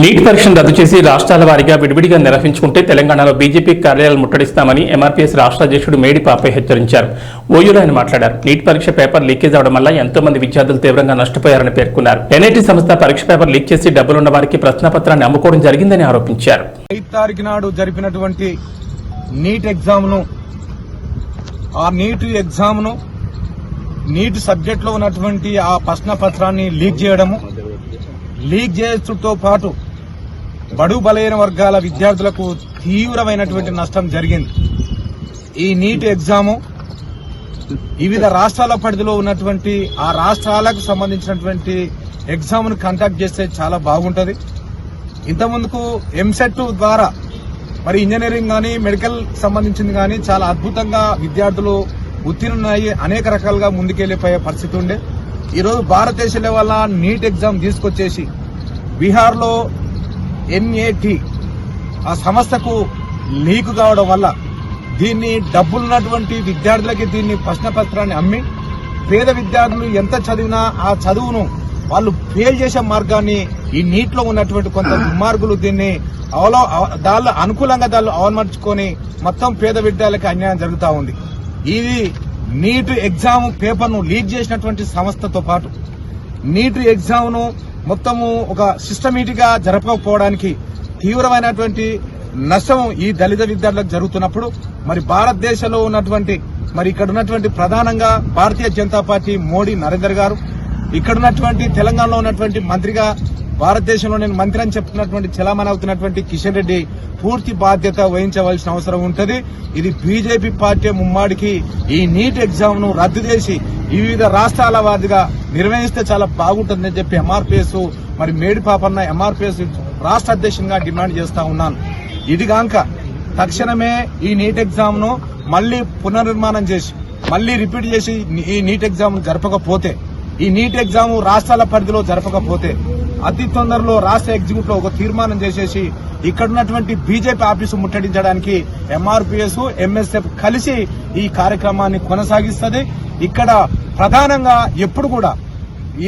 Neat పరీక్షను రద్దు చేసి రాష్ట్రాల వారీగా విడివిడిగా నిర్వహించుకుంటే తెలంగాణలో బీజేపీ కార్యాలయాలు ముట్టడిస్తామని ఎంఆర్పీఎస్ రాష్ట్ర అధ్యక్షుడు మేడి పాపయ్య హెచ్చరించారు. ఓయూలో ఆయన మాట్లాడారు. నీట్ పరీక్ష పేపర్ లీకేజ్ అవడం వల్ల ఎంతో మంది విద్యార్థులు తీవ్రంగా నష్టపోయారని పేర్కొన్నారు. ఎన్ఐటి సంస్థ పరీక్ష పేపర్ లీక్ చేసి డబ్బులున్న వారికి ప్రశ్నపత్రాన్ని అమ్ముకోవడం జరిగిందని ఆరోపించారు. ఐదు తారీఖు నాడు జరిపినటువంటి నీట్ ఎగ్జామ్ను ఆ నీట్ ఎగ్జామ్ను నీట్ సబ్జెక్ట్లో ఉన్నటువంటి ఆ ప్రశ్న పత్రాన్ని లీక్ చేయడము లీక్ చేయడంతో పాటు బడు బలైన వర్గాల విద్యార్థులకు తీవ్రమైనటువంటి నష్టం జరిగింది. ఈ నీట్ ఎగ్జాము వివిధ రాష్ట్రాల పరిధిలో ఉన్నటువంటి ఆ రాష్ట్రాలకు సంబంధించినటువంటి ఎగ్జామ్ను కండక్ట్ చేస్తే చాలా బాగుంటుంది. ఇంతకుముందుకు ఎంసెట్ ద్వారా మరి ఇంజనీరింగ్ కానీ మెడికల్ సంబంధించింది కానీ చాలా అద్భుతంగా విద్యార్థులు ఉత్తీర్ణులయ్యి అనేక రకాలుగా ముందుకెళ్ళిపోయే పరిస్థితి ఉండే. ఈరోజు భారతదేశ లెవెల్ నీట్ ఎగ్జామ్ తీసుకొచ్చేసి బీహార్లో ఎన్ఏటి ఆ సంస్థకు లీక్ కావడం వల్ల దీన్ని డబ్బులున్నటువంటి విద్యార్థులకి దీన్ని ప్రశ్నపత్రాన్ని అమ్మి పేద విద్యార్థులు ఎంత చదివినా ఆ చదువును వాళ్ళు ఫెయిల్ చేసే మార్గాన్ని ఈ నీటిలో ఉన్నటువంటి కొంత దుర్మార్గులు దీన్ని అవలో దానిలో అనుకూలంగా దానిలో అవమర్చుకొని మొత్తం పేద విద్యార్థులకి అన్యాయం జరుగుతూ ఉంది. ఇది నీటు ఎగ్జామ్ పేపర్ను లీక్ చేసినటువంటి సంస్థతో పాటు నీటు ఎగ్జామ్ను మొత్తము ఒక సిస్టమేటిక్గా జరపకపోవడానికి తీవ్రమైనటువంటి నష్టం ఈ దళిత విద్యార్థులకు జరుగుతున్నప్పుడు మరి భారతదేశంలో ఉన్నటువంటి మరి ఇక్కడ ఉన్నటువంటి ప్రధానంగా భారతీయ జనతా పార్టీ మోడీ నరేందర్ గారు ఇక్కడ ఉన్నటువంటి తెలంగాణలో ఉన్నటువంటి మంత్రిగా భారతదేశంలో నేను మంత్రి అని చెప్తున్నటువంటి చలామణి అవుతున్నటువంటి కిషన్ రెడ్డి పూర్తి బాధ్యత వహించవలసిన అవసరం ఉంటుంది. ఇది బీజేపీ పార్టీ ముమ్మాడికి ఈ నీట్ ఎగ్జామ్ను రద్దు చేసి వివిధ రాష్ట్రాల వారిగా నిర్వహిస్తే చాలా బాగుంటుందని చెప్పి ఎంఆర్పిఎస్ మరి మేడి పాపన్న ఎంఆర్పీఎస్ రాష్ట్ర అధ్యక్షునిగా డిమాండ్ చేస్తా ఉన్నాను. ఇది తక్షణమే ఈ నీట్ ఎగ్జామ్ను మళ్ళీ పునర్నిర్మాణం చేసి మళ్ళీ రిపీట్ చేసి ఈ నీట్ ఎగ్జామ్ జరపకపోతే ఈ నీట్ ఎగ్జామ్ రాష్ట్రాల పరిధిలో జరపకపోతే అతి తొందరలో రాష్ట్ర ఎగ్జిక్యూటివ్ ఒక తీర్మానం చేసేసి ఇక్కడ ఉన్నటువంటి బీజేపీ ఆఫీసు ముట్టడించడానికి ఎంఆర్పీఎస్ ఎంఎస్ఎఫ్ కలిసి ఈ కార్యక్రమాన్ని కొనసాగిస్తుంది. ఇక్కడ ప్రధానంగా ఎప్పుడు కూడా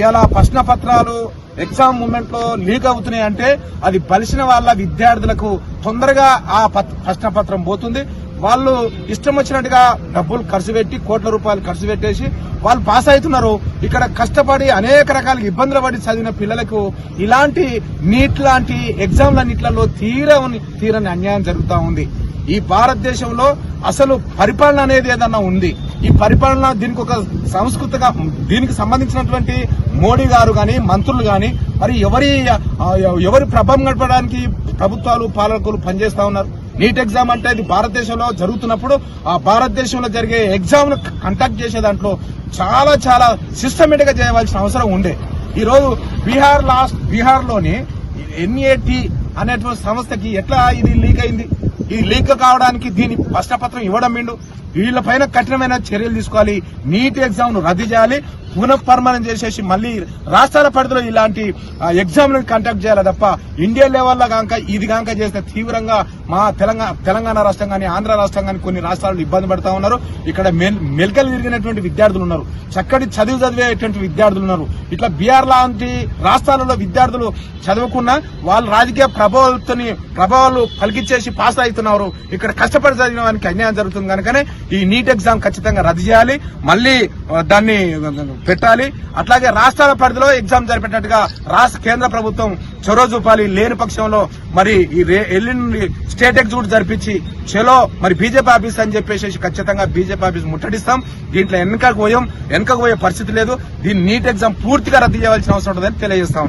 ఇలా ప్రశ్న పత్రాలు ఎగ్జామ్ మూమెంట్లో లీక్ అవుతున్నాయి అంటే అది బలిసిన వాళ్ళ విద్యార్థులకు తొందరగా ఆ ప్రశ్న పత్రం పోతుంది. వాళ్ళు ఇష్టం వచ్చినట్టుగా డబ్బులు ఖర్చు పెట్టి కోట్ల రూపాయలు ఖర్చు పెట్టేసి వాళ్ళు పాస్ అవుతున్నారు. ఇక్కడ కష్టపడి అనేక రకాల ఇబ్బందులు పడి చదివిన పిల్లలకు ఇలాంటి నీట్ లాంటి ఎగ్జామ్లన్నిట్లలో తీరని తీరని అన్యాయం జరుగుతూ ఉంది. ఈ భారతదేశంలో అసలు పరిపాలన అనేది ఏదన్నా ఉంది? ఈ పరిపాలన దీనికి ఒక సంస్కృతిగా దీనికి సంబంధించినటువంటి మోడీ గారు కానీ మంత్రులు కానీ మరి ఎవరి ఎవరి ప్రభావం గడపడానికి ప్రభుత్వాలు పాలకులు పనిచేస్తా ఉన్నారు? నీట్ ఎగ్జామ్ అంటే ఇది భారతదేశంలో జరుగుతున్నప్పుడు ఆ భారతదేశంలో జరిగే ఎగ్జామ్ కండక్ట్ చేసే దాంట్లో చాలా చాలా సిస్టమేటిక్గా చేయవలసిన అవసరం ఉండే. ఈరోజు బీహార్ లాస్ట్ బీహార్లోని ఎన్ఏటి అనేటువంటి సంస్థకి ఎట్లా ఇది లీక్ అయింది? ఈ లీక్ కావడానికి దీని ప్రశ్నపత్రం ఇవ్వడం మిండు వీళ్ళపైన కఠినమైన చర్యలు తీసుకోవాలి. నీట్ ఎగ్జామ్ను రద్దు చేయాలి. పునఃపర్మనం చేసేసి మళ్ళీ రాష్ట్రాల పరిధిలో ఇలాంటి ఎగ్జామ్లను కండక్ట్ చేయాలి తప్ప ఇండియా లెవెల్లో కాక ఇది కనుక చేస్తే తీవ్రంగా మా తెలంగాణ తెలంగాణ రాష్ట్రం కానీ ఆంధ్ర రాష్ట్రం కానీ కొన్ని రాష్ట్రాలు ఇబ్బంది పడతా ఉన్నారు. ఇక్కడ మెల్- మెలకలు తిరిగినటువంటి విద్యార్థులు ఉన్నారు. చక్కటి చదువు చదివేటువంటి విద్యార్థులు ఉన్నారు. ఇట్లా బీఆర్ లాంటి రాష్ట్రాలలో విద్యార్థులు చదవకుండా వాళ్ళు రాజకీయ ప్రభావాలతోని ప్రభావాలు పలికిచ్చేసి పాస్ అవుతున్నారు. ఇక్కడ కష్టపడి చదివిన వానికి అన్యాయం జరుగుతుంది కనుకనే ఈ నీట్ ఎగ్జామ్ ఖచ్చితంగా రద్దు చేయాలి. మళ్ళీ దాన్ని పెట్టాలి. అట్లాగే రాష్ట్రాల పరిధిలో ఎగ్జామ్ జరిపేటట్టుగా రాష్ట్ర కేంద్ర ప్రభుత్వం చొరవ చూపాలి. లేని పక్షంలో మరి ఈ రే- ఎల్లుండి స్టేట్ ఎగ్జిక్యూట్ జరిపించి చలో మరి బీజేపీ ఆఫీస్ అని చెప్పేసి ఖచ్చితంగా బీజేపీ ఆఫీస్ ముట్టడిస్తాం. దీంట్లో వెనకకు పోయాం. వెనకకు పోయే పరిస్థితి లేదు. దీన్ని నీట్ ఎగ్జామ్ పూర్తిగా రద్దు చేయవలసిన అవసరం ఉంటుందని తెలియజేస్తాం